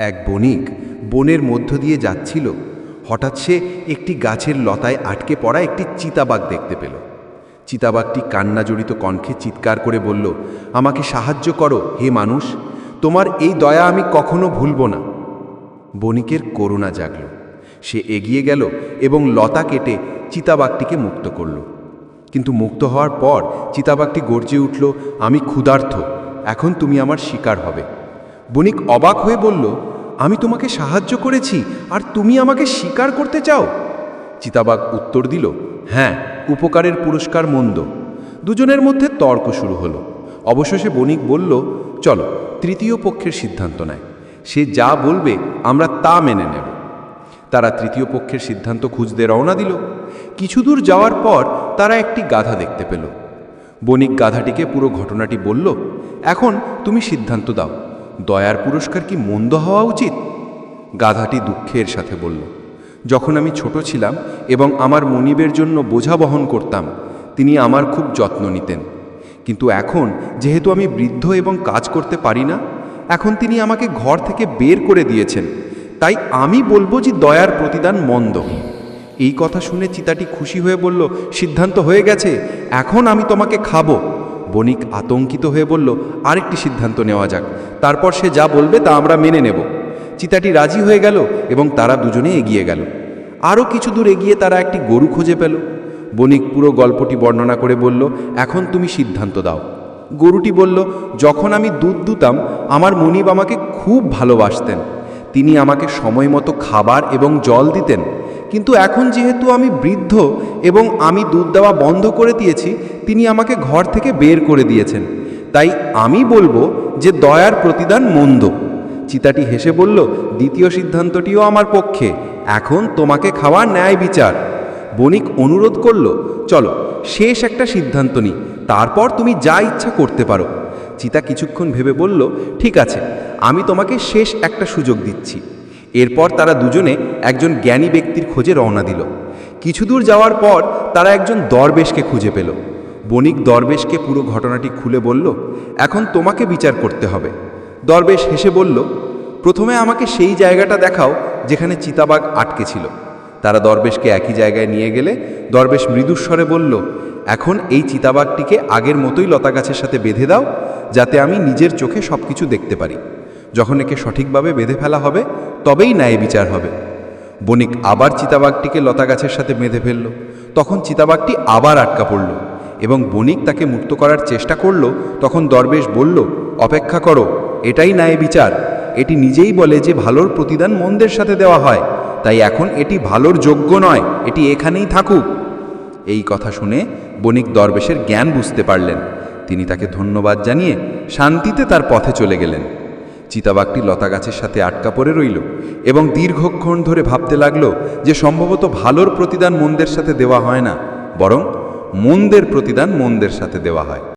এক বণিক বনের মধ্য দিয়ে যাচ্ছিল। হঠাৎ সে একটি গাছের লতায় আটকে পড়া একটি চিতাবাঘ দেখতে পেল। চিতাবাঘটি কান্না জড়িত কণ্ঠে চিৎকার করে বলল, আমাকে সাহায্য করো, হে মানুষ! তোমার এই দয়া আমি কখনো ভুলব না। বণিকের করুণা জাগল। সে এগিয়ে গেল এবং লতা কেটে চিতাবাঘটিকে মুক্ত করল। কিন্তু মুক্ত হওয়ার পর চিতাবাঘটি গর্জে উঠল, আমি ক্ষুধার্থ এখন তুমি আমার শিকার হবে। বণিক অবাক হয়ে বলল আমি তোমাকে সাহায্য করেছি, আর তুমি আমাকে স্বীকার করতে চাও। চিতাবাঘ উত্তর দিল হ্যাঁ উপকারের পুরস্কার মন্দ। দুজনের মধ্যে তর্ক শুরু হলো। অবশেষে বণিক বলল, চলো, তৃতীয় পক্ষের সিদ্ধান্ত নেয়। সে যা বলবে, আমরা তা মেনে নেব। তারা তৃতীয় পক্ষের সিদ্ধান্ত খুঁজতে রওনা দিল। কিছু দূর যাওয়ার পর তারা একটি গাধা দেখতে পেল। বণিক গাধাটিকে পুরো ঘটনাটি বলল, এখন তুমি সিদ্ধান্ত দাও। দয়ার পুরস্কার কি মন্দ হওয়া উচিত? গাধাটি দুঃখের সাথে বলল, যখন আমি ছোট ছিলাম এবং আমার মনিবের জন্য বোঝা বহন করতাম, তিনি আমার খুব যত্ন নিতেন। কিন্তু এখন যেহেতু আমি বৃদ্ধ এবং কাজ করতে পারি না, এখন তিনি আমাকে ঘর থেকে বের করে দিয়েছেন। তাই আমি বলব যে দয়ার প্রতিদান মন্দ। এই কথা শুনে চিতাটি খুশি হয়ে বলল, সিদ্ধান্ত হয়ে গেছে, এখন আমি তোমাকে খাব। বণিক আতঙ্কিত হয়ে বলল, আরেকটি সিদ্ধান্ত নেওয়া যাক। তারপর সে যা বলবে তা আমরা মেনে নেব। চিতাটি রাজি হয়ে গেল এবং তারা দুজনে এগিয়ে গেল। আরও কিছু দূর এগিয়ে তারা একটি গরু খুঁজে পেল। বণিক পুরো গল্পটি বর্ণনা করে বলল, এখন তুমি সিদ্ধান্ত দাও। গরুটি বলল, যখন আমি দুধ দুতাম, আমার মনিব আমাকে খুব ভালোবাসতেন। তিনি আমাকে সময় মতো খাবার এবং জল দিতেন। কিন্তু এখন যেহেতু আমি বৃদ্ধ এবং আমি দুধ দেওয়া বন্ধ করে দিয়েছি, তিনি আমাকে ঘর থেকে বের করে দিয়েছেন। তাই আমি বলব যে দয়ার প্রতিদান মন্দ। চিতাটি হেসে বলল, দ্বিতীয় সিদ্ধান্তটিও আমার পক্ষে। এখন তোমাকে খাওয়া ন্যায় বিচার। বণিক অনুরোধ করল, চলো, শেষ একটা সিদ্ধান্ত নিই। তারপর তুমি যা ইচ্ছা করতে পারো। চিতা কিছুক্ষণ ভেবে বলল, ঠিক আছে, আমি তোমাকে শেষ একটা সুযোগ দিচ্ছি। এরপর তারা দুজনে একজন জ্ঞানী ব্যক্তির খোঁজে রওনা দিল। কিছু দূর যাওয়ার পর তারা একজন দরবেশকে খুঁজে পেল। বণিক দরবেশকে পুরো ঘটনাটি খুলে বলল, এখন তোমাকে বিচার করতে হবে। দরবেশ হেসে বলল, প্রথমে আমাকে সেই জায়গাটা দেখাও যেখানে চিতাবাঘ আটকে ছিল। তারা দরবেশকে একই জায়গায় নিয়ে গেলে দরবেশ মৃদুস্বরে বলল, এখন এই চিতাবাঘটিকে আগের মতোই লতা গাছের সাথে বেঁধে দাও, যাতে আমি নিজের চোখে সব কিছু দেখতে পারি। যখন একে সঠিকভাবে বেঁধে ফেলা হবে, তবেই ন্যায় বিচার হবে। বণিক আবার চিতাবাঘটিকে লতা গাছের সাথে বেঁধে ফেলল। তখন চিতাবাঘটি আবার আটকা পড়ল এবং বণিক তাকে মুক্ত করার চেষ্টা করল। তখন দরবেশ বলল, অপেক্ষা করো, এটাই ন্যায় বিচার। এটি নিজেই বলে যে ভালোর প্রতিদান মন্দের সাথে দেওয়া হয়। তাই এখন এটি ভালোর যোগ্য নয়, এটি এখানেই থাকুক। এই কথা শুনে বণিক দরবেশের জ্ঞান বুঝতে পারলেন। তিনি তাকে ধন্যবাদ জানিয়ে শান্তিতে তার পথে চলে গেলেন। চিতাবাঘটি লতা গাছের সাথে আটকা পড়ে রইল এবং দীর্ঘক্ষণ ধরে ভাবতে লাগল যে সম্ভবত ভালোর প্রতিদান মন্দের সাথে দেওয়া হয় না, বরং মন্দের প্রতিদান মন্দের সাথে দেওয়া হয়।